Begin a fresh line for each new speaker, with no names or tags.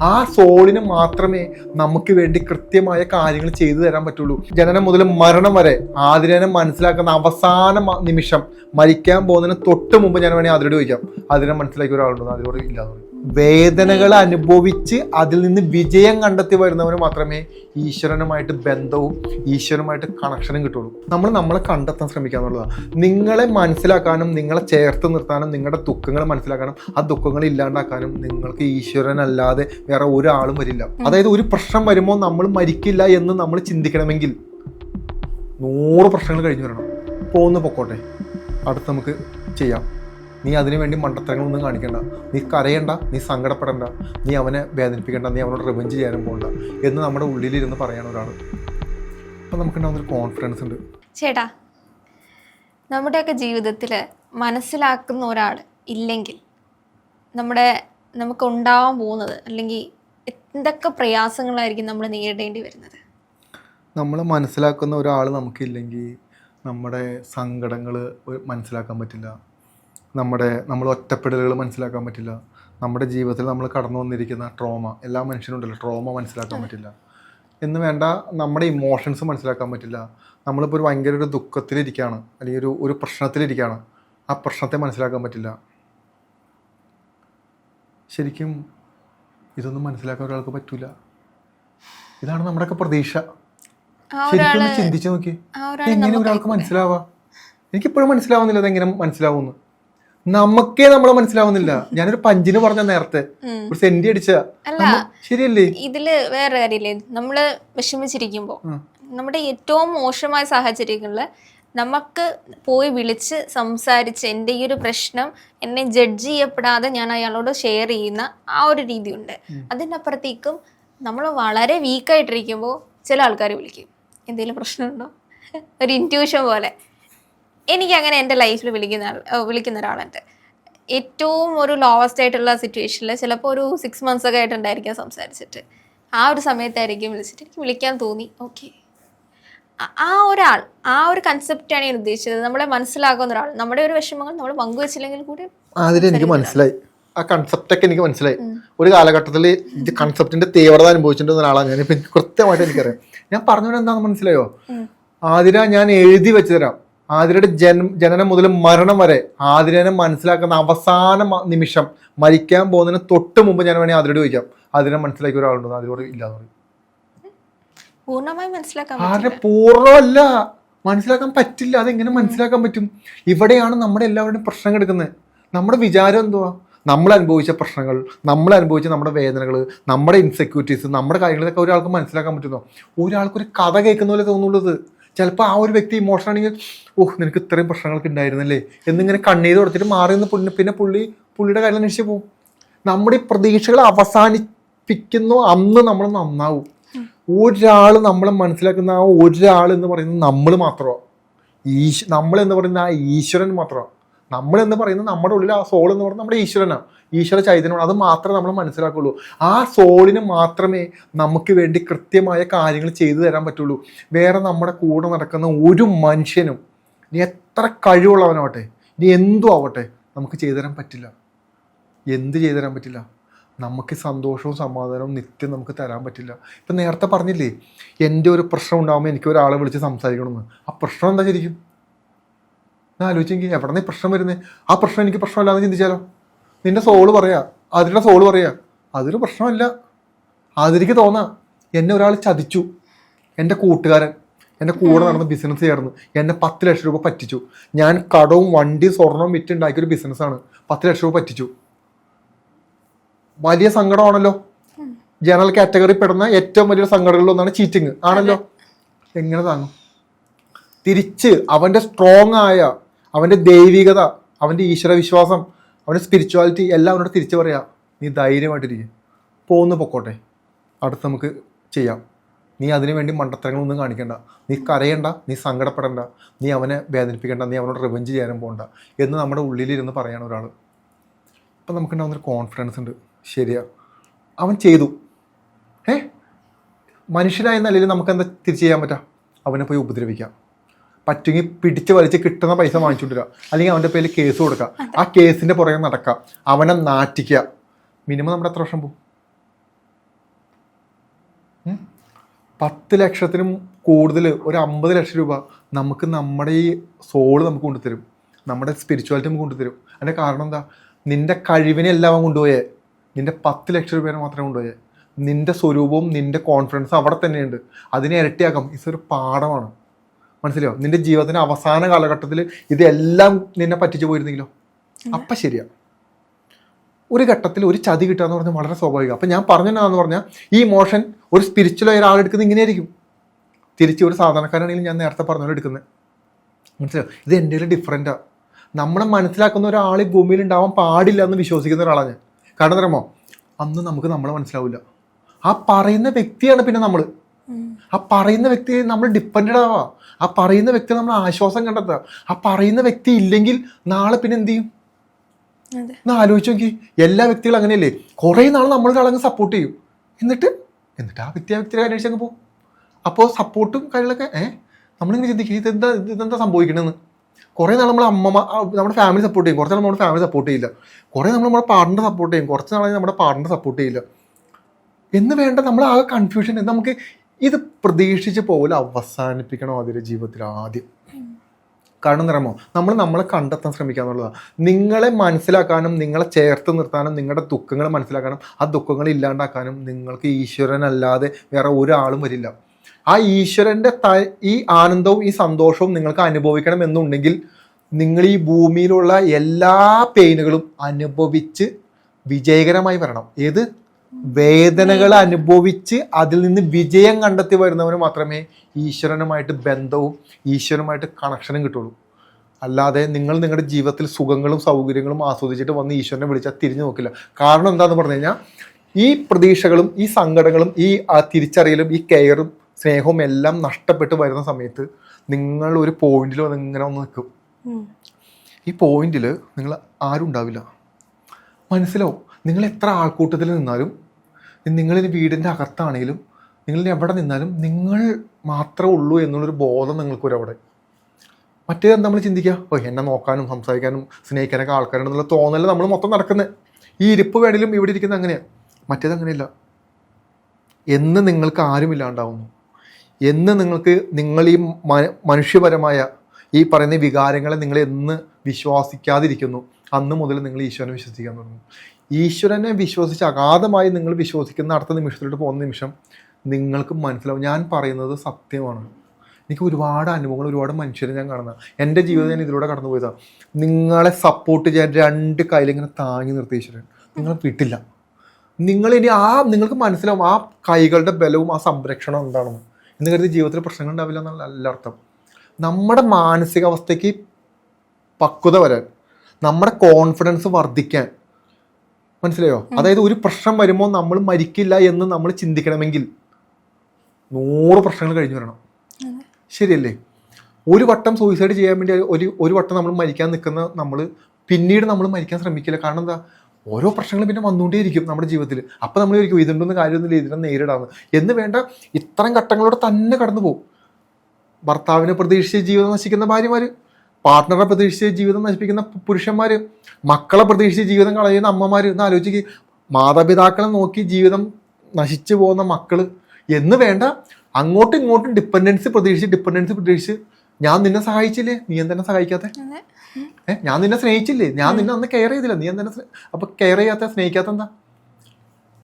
ആ സോളിന് മാത്രമേ നമുക്ക് വേണ്ടി കൃത്യമായ കാര്യങ്ങൾ ചെയ്തു തരാൻ പറ്റുള്ളൂ. ജനനം മുതൽ മരണം വരെ ആതിരനെ മനസ്സിലാക്കുന്ന അവസാന നിമിഷം മരിക്കാൻ പോകുന്നതിന് തൊട്ട് മുമ്പ് ഞാൻ വേണമെങ്കിൽ അതിരോട് ചോദിക്കാം. അതിനെ മനസ്സിലാക്കിയ ഒരാളുണ്ടോ? അതിരോട് പറയും വേദനകൾ അനുഭവിച്ച് അതിൽ നിന്ന് വിജയം കണ്ടെത്തി വരുന്നവന് മാത്രമേ ഈശ്വരനുമായിട്ട് ബന്ധവും ഈശ്വരനുമായിട്ട് കണക്ഷനും കിട്ടുള്ളൂ. നമ്മൾ നമ്മളെ കണ്ടെത്താൻ ശ്രമിക്കുക എന്നുള്ളതാണ് നിങ്ങളെ മനസ്സിലാക്കാനും നിങ്ങളെ ചേർത്ത് നിർത്താനും നിങ്ങളുടെ ദുഃഖങ്ങൾ മനസ്സിലാക്കാനും ആ ദുഃഖങ്ങൾ ഇല്ലാണ്ടാക്കാനും നിങ്ങൾക്ക് ഈശ്വരനല്ലാതെ വേറെ ഒരാളും വരില്ല. അതായത് ഒരു പ്രശ്നം വരുമ്പോൾ നമ്മൾ മരിക്കില്ല എന്ന് നമ്മൾ ചിന്തിക്കണമെങ്കിൽ നൂറ് പ്രശ്നങ്ങൾ കഴിഞ്ഞു വരണം. പോകുന്നു പൊക്കോട്ടെ. അടുത്ത് നമുക്ക് ചെയ്യാം. നീ അതിനു വേണ്ടി മണ്ടത്തരങ്ങളൊന്നും കാണിക്കണ്ട. നീ കരയണ്ട നീ സങ്കടപ്പെടണ്ട നീ അവനെ വേദനിപ്പിക്കണ്ട നീ അവനോട് റിവഞ്ച് ചെയ്യാനും പോകണ്ട എന്ന് നമ്മുടെ ഉള്ളിലിരുന്ന് പറയണ ഒരാൾ. അപ്പം നമുക്കുണ്ടാവുന്നൊരു കോൺഫിഡൻസ് ഉണ്ട്.
ചേട്ടാ നമ്മുടെയൊക്കെ ജീവിതത്തിൽ മനസ്സിലാക്കുന്ന ഒരാൾ ഇല്ലെങ്കിൽ നമ്മുടെ നമുക്ക് ഉണ്ടാവാൻ പോകുന്നത് അല്ലെങ്കിൽ എന്തൊക്കെ പ്രയാസങ്ങളായിരിക്കും നമ്മൾ നേരിടേണ്ടി വരുന്നത്?
നമ്മൾ മനസ്സിലാക്കുന്ന ഒരാൾ നമുക്കില്ലെങ്കിൽ നമ്മുടെ സങ്കടങ്ങൾ മനസ്സിലാക്കാൻ പറ്റില്ല. നമ്മുടെ നമ്മൾ ഒറ്റപ്പെടലുകൾ മനസ്സിലാക്കാൻ പറ്റില്ല. നമ്മുടെ ജീവിതത്തിൽ നമ്മൾ കടന്നു വന്നിരിക്കുന്ന ട്രോമ എല്ലാ മനുഷ്യനും ഉണ്ടല്ലോ ട്രോമ മനസ്സിലാക്കാൻ പറ്റില്ല. എന്ന് വേണ്ട നമ്മുടെ ഇമോഷൻസ് മനസ്സിലാക്കാൻ പറ്റില്ല. നമ്മളിപ്പോൾ ഒരു ഭയങ്കര ഒരു ദുഃഖത്തിലിരിക്കുകയാണ് അല്ലെങ്കിൽ ഒരു ഒരു പ്രശ്നത്തിലിരിക്കുകയാണ് ആ പ്രശ്നത്തെ മനസ്സിലാക്കാൻ പറ്റില്ല. ശരിക്കും ഇതൊന്നും മനസ്സിലാക്കാൻ ഒരാൾക്ക് പറ്റൂല. ഇതാണ് നമ്മുടെയൊക്കെ പ്രതീക്ഷ. ശരിക്കും ചിന്തിച്ചു നോക്കി. എങ്ങനെ ഒരാൾക്ക് മനസ്സിലാവാ? എനിക്കിപ്പോഴും മനസ്സിലാവുന്നില്ല അതെങ്ങനെ മനസ്സിലാവുന്നു നമുക്കേ നമ്മളെ മനസ്സിലാവുന്നില്ല. ഞാനൊരു പഞ്ചിന് പറഞ്ഞ നേരത്തെ ഒരു സെന്റി അടിച്ച. ശരിയല്ലേ?
ഇതിൽ വേറെ കാര്യമില്ലേ? നമ്മൾ
വിഷമിച്ചിരിക്കുമ്പോ
നമ്മുടെ ഏറ്റവും മോശമായ സാഹചര്യങ്ങളിൽ നമുക്ക് പോയി വിളിച്ച് സംസാരിച്ച് എന്റെ ഈ ഒരു പ്രശ്നം എന്നെ ജഡ്ജ് ചെയ്യപ്പെടാതെ ഞാൻ അയാളോട് ഷെയർ ചെയ്യുന്ന ആ ഒരു രീതിയുണ്ട്. അതിനപ്പുറത്തേക്കും നമ്മൾ വളരെ വീക്കായിട്ടിരിക്കുമ്പോൾ ചില ആൾക്കാർ വിളിക്കും. എന്തെങ്കിലും പ്രശ്നമുണ്ടോ? ഒരു ഇന്റ്യൂഷൻ പോലെ. എനിക്ക് അങ്ങനെ എന്റെ ലൈഫിൽ വിളിക്കുന്ന വിളിക്കുന്ന ഒരാളുണ്ട്. ഏറ്റവും ഒരു ലോവസ്റ്റ് ആയിട്ടുള്ള സിറ്റുവേഷനിൽ ചിലപ്പോൾ ഒരു സിക്സ് മന്ത്സ് ഒക്കെ ആയിട്ടുണ്ടായിരിക്കാം സംസാരിച്ചിട്ട്. ആ ഒരു സമയത്തായിരിക്കും വിളിച്ചിട്ട് എനിക്ക് വിളിക്കാൻ തോന്നി. ഓക്കെ ആ ഒരാൾ ആ ഒരു കൺസെപ്റ്റാണ് ഞാൻ ഉദ്ദേശിച്ചത്. നമ്മളെ മനസ്സിലാക്കുന്ന ഒരാൾ നമ്മുടെ ഒരു വിഷമങ്ങൾ നമ്മൾ പങ്കുവച്ചില്ലെങ്കിൽ കൂടി
അതിലെനിക്ക് എനിക്ക് മനസ്സിലായി. ആ കൺസെപ്റ്റൊക്കെ എനിക്ക് മനസ്സിലായി. ഒരു കാലഘട്ടത്തിൽ ഇത് കൺസെപ്റ്റിന്റെ തീവ്രത അനുഭവിച്ചിട്ടുള്ള ഒരാളാണ് ഞാൻ. ഇപ്പൊ എനിക്ക് കൃത്യമായിട്ട് എനിക്കറിയാം. ഞാൻ പറഞ്ഞവരെന്താണെന്ന് മനസ്സിലായോ. ആതിര ഞാൻ എഴുതി വെച്ച് തരാം. ആതിരയുടെ ജന ജനനം മുതൽ മരണം വരെ ആതിരനെ മനസ്സിലാക്കുന്ന അവസാന നിമിഷം മരിക്കാൻ പോകുന്നതിന് തൊട്ട് മുമ്പ് ഞാൻ വേണമെങ്കിൽ ആതിരയോട് ചോദിക്കാം. ആതിരനെ മനസ്സിലാക്കിയ ഒരാളുണ്ടോ ആതിരോട് ഇല്ലാന്ന് പറയും.
പൂർണമായി മനസ്സിലാക്കാൻ
പൂർണമല്ല. മനസ്സിലാക്കാൻ പറ്റില്ല. അതെങ്ങനെ മനസ്സിലാക്കാൻ പറ്റും? ഇവിടെയാണ് നമ്മുടെ എല്ലാവരുടെയും പ്രശ്നം കിടക്കുന്നത് നമ്മുടെ വിചാരം എന്തുവാ? നമ്മൾ അനുഭവിച്ച പ്രശ്നങ്ങൾ നമ്മൾ അനുഭവിച്ച നമ്മുടെ വേദനകൾ നമ്മുടെ ഇൻസെക്യൂരിറ്റീസ് നമ്മുടെ കാര്യങ്ങളൊക്കെ ഒരാൾക്ക് മനസ്സിലാക്കാൻ പറ്റുന്നോ? ഒരാൾക്കൊരു കഥ കേൾക്കുന്ന പോലെ തോന്നുള്ളത് ചിലപ്പോൾ ആ ഒരു വ്യക്തി ഇമോഷൻ ആണെങ്കിൽ ഓഹ് നിനക്ക് ഇത്രയും പ്രശ്നങ്ങളൊക്കെ ഉണ്ടായിരുന്നല്ലേ? എന്നിങ്ങനെ കണ്ണീര് കൊടുത്തിട്ട് മാറി നിന്ന് പുള്ളി പിന്നെ പുള്ളി പുള്ളിയുടെ കാര്യം അന്വേഷിച്ച് പോകും നമ്മുടെ ഈ പ്രതീക്ഷകൾ അവസാനിപ്പിക്കുന്നു അന്ന് നമ്മൾ നന്നാവും. ഒരാൾ നമ്മളെ മനസ്സിലാക്കുന്ന ആ ഒരാൾ എന്ന് പറയുന്നത് നമ്മൾ മാത്രമാണ് ഈശ് നമ്മൾ എന്ന് പറയുന്ന ആ ഈശ്വരൻ മാത്രമാണ് നമ്മൾ എന്ന് പറയുന്നത് നമ്മുടെ ഉള്ളിൽ ആ സോൾ എന്ന് പറയുന്നത് നമ്മുടെ ഈശ്വരനാണ്. ഈശ്വര ചൈതന്യമാണ്. അത് മാത്രമേ നമ്മൾ മനസ്സിലാക്കുള്ളൂ. ആ സോളിന് മാത്രമേ നമുക്ക് വേണ്ടി കൃത്യമായ കാര്യങ്ങൾ ചെയ്തു തരാൻ പറ്റുള്ളൂ. വേറെ നമ്മുടെ കൂടെ നടക്കുന്ന ഒരു മനുഷ്യനും ഇനി എത്ര കഴിവുള്ളവനാവട്ടെ ഇനി എന്തു ആവട്ടെ നമുക്ക് ചെയ്തു തരാൻ പറ്റില്ല. എന്ത് ചെയ്തു തരാൻ പറ്റില്ല? നമുക്ക് സന്തോഷവും സമാധാനവും നിത്യം നമുക്ക് തരാൻ പറ്റില്ല. ഇപ്പം നേരത്തെ പറഞ്ഞില്ലേ എന്റെ ഒരു പ്രശ്നം ഉണ്ടാകുമ്പോൾ എനിക്ക് ഒരാളെ വിളിച്ച് സംസാരിക്കണമെന്ന്. ആ പ്രശ്നം എന്താ ശരിക്കും? ആലോചിച്ചെങ്കിൽ എവിടെ നിന്ന് പ്രശ്നം വരുന്നത് ആ പ്രശ്നം എനിക്ക് പ്രശ്നമല്ലാന്ന് ചിന്തിച്ചാലോ? നിന്റെ സോൾ പറയാ. അതിന്റെ സോൾ പറയാ. അതൊരു പ്രശ്നമല്ല. അതിലേക്ക് തോന്നാം എന്നെ ഒരാൾ ചതിച്ചു. എന്റെ കൂട്ടുകാരൻ എന്റെ കൂടെ നടന്ന ബിസിനസ് ചേർന്ന് എന്നെ പത്ത് ലക്ഷം രൂപ പറ്റിച്ചു. ഞാൻ കടവും വണ്ടി സ്വർണവും വിറ്റുണ്ടാക്കിയൊരു ബിസിനസ്സാണ് പത്ത് ലക്ഷം രൂപ പറ്റിച്ചു. വലിയ സങ്കടമാണല്ലോ. ജനറൽ കാറ്റഗറി പെടുന്ന ഏറ്റവും വലിയ സങ്കടങ്ങളിൽ ഒന്നാണ് ചീറ്റിങ് ആണല്ലോ? എങ്ങനെ താങ്ങും? തിരിച്ച് അവന്റെ സ്ട്രോങ് ആയ അവന്റെ ദൈവികത അവന്റെ ഈശ്വരവിശ്വാസം അവന്റെ സ്പിരിച്വാലിറ്റി എല്ലാം അവനോട് തിരിച്ചു പറയാം നീ ധൈര്യമായിട്ടിരിക്കും. പോന്ന് പൊക്കോട്ടെ. അടുത്ത് നമുക്ക് ചെയ്യാം. നീ അതിനു വേണ്ടി മണ്ടത്തരങ്ങളൊന്നും കാണിക്കണ്ട. നീ കരയണ്ട നീ സങ്കടപ്പെടണ്ട. നീ അവനെ വേദനിപ്പിക്കേണ്ട. നീ അവനോട് റിവെഞ്ച് ചെയ്യാനും പോകണ്ട എന്ന് നമ്മുടെ ഉള്ളിലിരുന്ന് പറയാണ് ഒരാൾ അപ്പം നമുക്കുണ്ടാവുന്നൊരു കോൺഫിഡൻസ് ഉണ്ട്. ശരിയാ. അവൻ ചെയ്തു. ഏ? മനുഷ്യനായ നിലയിൽ നമുക്ക് എന്താ തിരിച്ചു ചെയ്യാൻ പറ്റാം? അവനെ പോയി ഉപദ്രവിക്കാം. പറ്റുമെങ്കിൽ പിടിച്ച് വലിച്ച് കിട്ടുന്ന പൈസ വാങ്ങിച്ചുകൊണ്ടിരിക അല്ലെങ്കിൽ അവന്റെ പേരിൽ കേസ് കൊടുക്കുക ആ കേസിന്റെ പുറകെ നടക്കുക അവനെ നാറ്റിക്കുക. മിനിമം നമ്മുടെ എത്ര വർഷം പോകും? പത്ത് ലക്ഷത്തിനും കൂടുതൽ ഒരു അമ്പത് ലക്ഷം രൂപ നമുക്ക് നമ്മുടെ ഈ സോൾ നമുക്ക് കൊണ്ടുതരും. നമ്മുടെ സ്പിരിച്വാലിറ്റി നമുക്ക് കൊണ്ടുതരും. അതിന്റെ കാരണം എന്താ? നിന്റെ കഴിവിനെ എല്ലാം കൊണ്ടുപോയേ. നിന്റെ പത്ത് ലക്ഷം രൂപേനെ മാത്രമേ കൊണ്ടുപോയേ. നിന്റെ സ്വരൂപവും നിന്റെ കോൺഫിഡൻസും അവിടെ തന്നെയുണ്ട്. അതിനെ ഇരട്ടിയാക്കാം. ഇതൊരു പാഠമാണ്. മനസ്സിലായോ? നിന്റെ ജീവിതത്തിന്റെ അവസാന കാലഘട്ടത്തിൽ ഇതെല്ലാം നിന്നെ പറ്റിച്ചു പോയിരുന്നെങ്കിലോ? അപ്പം ശരിയാ. ഒരു ഘട്ടത്തിൽ ഒരു ചതി കിട്ടുക എന്ന് പറഞ്ഞാൽ വളരെ സ്വാഭാവികം. അപ്പം ഞാൻ പറഞ്ഞെന്നാന്ന് പറഞ്ഞാൽ ഈ ഇമോഷൻ ഒരു സ്പിരിച്വലായ ഒരാളെടുക്കുന്നത് ഇങ്ങനെയായിരിക്കും. തിരിച്ച് ഒരു സാധാരണക്കാരാണെങ്കിലും ഞാൻ നേരത്തെ പറഞ്ഞ പോലെ എടുക്കുന്നത്. മനസ്സിലായോ? ഇത് എന്റെ കയ്യിൽ ഡിഫറെന്റാണ് നമ്മളെ മനസ്സിലാക്കുന്ന ഒരാൾ ഈ ഭൂമിയിൽ ഉണ്ടാവാൻ പാടില്ല എന്ന് വിശ്വസിക്കുന്ന ഒരാളാണ് ഞാൻ. കാരണം എന്താ അന്ന് നമുക്ക് നമ്മളെ മനസ്സിലാവില്ല. ആ പറയുന്ന വ്യക്തിയാണ് പിന്നെ നമ്മൾ ആ പറയുന്ന വ്യക്തിയെ നമ്മൾ ഡിപ്പെൻഡ് ആവാം. ആ പറയുന്ന വ്യക്തി നമ്മൾ ആശ്വാസം കണ്ടെത്തുക. ആ പറയുന്ന വ്യക്തി ഇല്ലെങ്കിൽ നാളെ പിന്നെ എന്ത് ചെയ്യും? എന്നാ ആലോചിച്ച് നോക്കി. എല്ലാ വ്യക്തികളും അങ്ങനെയല്ലേ? കുറേ നാൾ നമ്മൾ ഒരാളങ്ങ് സപ്പോർട്ട് ചെയ്യും. എന്നിട്ട്? എന്നിട്ട് ആ വ്യക്തി ആ വ്യക്തിയുടെ കാര്യം അങ്ങ് പോകും. അപ്പോൾ സപ്പോർട്ടും കാര്യങ്ങളൊക്കെ ഏഹ് നമ്മളിങ്ങനെ ചിന്തിക്കും. ഇതെന്താ ഇത് ഇതെന്താ സംഭവിക്കണമെന്ന് കുറേ നാൾ നമ്മൾ അമ്മ നമ്മുടെ ഫാമിലി സപ്പോർട്ട് ചെയ്യും. കുറച്ച് നാൾ നമ്മുടെ ഫാമിലി സപ്പോർട്ട് ചെയ്യില്ല. കുറേ നമ്മൾ നമ്മുടെ പാർട്ണർ സപ്പോർട്ട് ചെയ്യും. കുറച്ച് നാളെ നമ്മുടെ പാർട്ണർ സപ്പോർട്ട് ചെയ്യില്ല. എന്ന് വേണ്ട നമ്മൾ ആ കൺഫ്യൂഷൻ നമുക്ക് ഇത് പ്രതീക്ഷിച്ച് പോലെ അവസാനിപ്പിക്കണം അതിന്റെ ജീവിതത്തിൽ ആദ്യം. കാരണം നിറമോ നമ്മൾ നമ്മളെ കണ്ടെത്താൻ ശ്രമിക്കുക എന്നുള്ളതാണ് നിങ്ങളെ മനസ്സിലാക്കാനും നിങ്ങളെ ചേർത്ത് നിർത്താനും നിങ്ങളുടെ ദുഃഖങ്ങൾ മനസ്സിലാക്കാനും ആ ദുഃഖങ്ങൾ ഇല്ലാണ്ടാക്കാനും നിങ്ങൾക്ക് ഈശ്വരനല്ലാതെ വേറെ ഒരാളും വരില്ല. ആ ഈശ്വരന്റെ ത ഈ ആനന്ദവും ഈ സന്തോഷവും നിങ്ങൾക്ക് അനുഭവിക്കണം എന്നുണ്ടെങ്കിൽ നിങ്ങൾ ഈ ഭൂമിയിലുള്ള എല്ലാ പെയിനുകളും അനുഭവിച്ച് വിജയകരമായി വരണം. ഏത്? വേദനകൾ അനുഭവിച്ച് അതിൽ നിന്ന് വിജയം കണ്ടെത്തി വരുന്നവന് മാത്രമേ ഈശ്വരനുമായിട്ട് ബന്ധവും ഈശ്വരനുമായിട്ട് കണക്ഷനും കിട്ടുള്ളൂ. അല്ലാതെ നിങ്ങൾ നിങ്ങളുടെ ജീവിതത്തിൽ സുഖങ്ങളും സൗകര്യങ്ങളും ആസ്വദിച്ചിട്ട് വന്ന് ഈശ്വരനെ വിളിച്ചാൽ തിരിഞ്ഞു നോക്കില്ല. കാരണം എന്താണെന്ന് പറഞ്ഞു കഴിഞ്ഞാൽ ഈ പ്രതീക്ഷകളും ഈ സങ്കടങ്ങളും ഈ തിരിച്ചറിയലും ഈ കെയറും സ്നേഹവും എല്ലാം നഷ്ടപ്പെട്ട് വരുന്ന സമയത്ത് നിങ്ങൾ ഒരു പോയിന്റിൽ വന്ന് ഇങ്ങനെ ഒന്ന് നിൽക്കും. ഈ പോയിന്റിൽ നിങ്ങൾ ആരും ഉണ്ടാവില്ല. മനസ്സിലാവും. നിങ്ങൾ എത്ര ആൾക്കൂട്ടത്തിൽ നിന്നാലും നിങ്ങളിനി വീടിന്റെ അകത്താണെങ്കിലും നിങ്ങൾ എവിടെ നിന്നാലും നിങ്ങൾ മാത്രമേ ഉള്ളൂ എന്നുള്ളൊരു ബോധം നിങ്ങൾക്കൊരു അവിടെ. മറ്റേ നമ്മൾ ചിന്തിക്കുക ഓ എന്നെ നോക്കാനും സംസാരിക്കാനും സ്നേഹിക്കാനൊക്കെ ആൾക്കാരുണ്ടെന്നുള്ള തോന്നൽ നമ്മൾ മൊത്തം നടക്കുന്നത് ഈ ഇരിപ്പ് വേണേലും ഇവിടെ ഇരിക്കുന്നത് അങ്ങനെയാണ് മറ്റേത് അങ്ങനെയല്ല. എന്ന് നിങ്ങൾക്ക് ആരുമില്ലാണ്ടാവുന്നു. എന്ന് നിങ്ങൾക്ക് നിങ്ങൾ ഈ മനുഷ്യപരമായ ഈ പറയുന്ന വികാരങ്ങളെ നിങ്ങൾ എന്ന് വിശ്വസിക്കാതിരിക്കുന്നു. അന്ന് മുതൽ നിങ്ങൾ ഈശ്വരനെ വിശ്വസിക്കാൻ തുടങ്ങും. ഈശ്വരനെ വിശ്വസിച്ച് അഗാധമായി നിങ്ങൾ വിശ്വസിക്കുന്ന അടുത്ത നിമിഷത്തിലോട്ട് പോകുന്ന നിമിഷം നിങ്ങൾക്ക് മനസ്സിലാവും. ഞാൻ പറയുന്നത് സത്യമാണ്. എനിക്ക് ഒരുപാട് അനുഭവങ്ങൾ ഒരുപാട് മനുഷ്യരെ ഞാൻ കാണുന്ന എന്റെ ജീവിതം ഞാൻ ഇതിലൂടെ കടന്നു പോയതാണ് നിങ്ങളെ സപ്പോർട്ട് ചെയ്യാൻ രണ്ട് കയ്യിലിങ്ങനെ താങ്ങി നിർത്തി ഈശ്വരൻ. നിങ്ങളെ വിട്ടില്ല. നിങ്ങൾ ഇനി ആ നിങ്ങൾക്ക് മനസ്സിലാവും ആ കൈകളുടെ ബലവും ആ സംരക്ഷണം എന്താണെന്ന്. എന്ന് കരുതി ജീവിതത്തിൽ പ്രശ്നങ്ങൾ ഉണ്ടാവില്ല എന്നുള്ള നല്ല അർത്ഥം. നമ്മുടെ മാനസികാവസ്ഥയ്ക്ക് പക്വത വരാൻ നമ്മുടെ കോൺഫിഡൻസ് വർദ്ധിക്കാൻ മനസ്സിലായോ? അതായത് ഒരു പ്രശ്നം വരുമ്പോൾ നമ്മൾ മരിക്കില്ല എന്ന് നമ്മൾ ചിന്തിക്കണമെങ്കിൽ നൂറ് പ്രശ്നങ്ങൾ കഴിഞ്ഞു വരണം. ശരിയല്ലേ? ഒരു വട്ടം സൂയിസൈഡ് ചെയ്യാൻ വേണ്ടി ഒരു ഒരു വട്ടം നമ്മൾ മരിക്കാൻ നിൽക്കുന്ന നമ്മൾ പിന്നീട് നമ്മൾ മരിക്കാൻ ശ്രമിക്കില്ല. കാരണം എന്താ? ഓരോ പ്രശ്നങ്ങളും പിന്നെ വന്നുകൊണ്ടേയിരിക്കും നമ്മുടെ ജീവിതത്തിൽ. അപ്പം നമ്മൾ ചോദിക്കും ഇതുണ്ടെന്ന് കാര്യമൊന്നുമില്ല ഇതിനെ നേരിടാമെന്ന് എന്ന് വേണ്ട ഇത്തരം ഘട്ടങ്ങളോട് തന്നെ കടന്നു പോകും ഭർത്താവിനെ പ്രതീക്ഷിച്ച് ജീവിതം നശിക്കുന്ന ഭാര്യമാർ പാർട്ട്ണറെ പ്രതീക്ഷിച്ച് ജീവിതം നശിപ്പിക്കുന്ന പുരുഷന്മാർ മക്കളെ പ്രതീക്ഷിച്ച് ജീവിതം കളയുന്ന അമ്മമാർ എന്ന് ആലോചിക്കുക മാതാപിതാക്കളെ നോക്കി ജീവിതം നശിച്ചു പോകുന്ന മക്കൾ എന്ന് വേണ്ട അങ്ങോട്ടും ഇങ്ങോട്ടും ഡിപ്പെൻഡൻസി പ്രതീക്ഷിച്ച് ഡിപ്പെൻഡൻസി പ്രതീക്ഷിച്ച് ഞാൻ നിന്നെ സഹായിച്ചില്ലേ? നീ എന്തെന്നെ സഹായിക്കാത്ത? ഏഹ് ഞാൻ നിന്നെ സ്നേഹിച്ചില്ലേ? ഞാൻ നിന്നെ അന്ന് കെയർ ചെയ്തില്ല? നീ എന്തെന്നെ അപ്പൊ കെയർ ചെയ്യാത്ത സ്നേഹിക്കാത്ത എന്താ?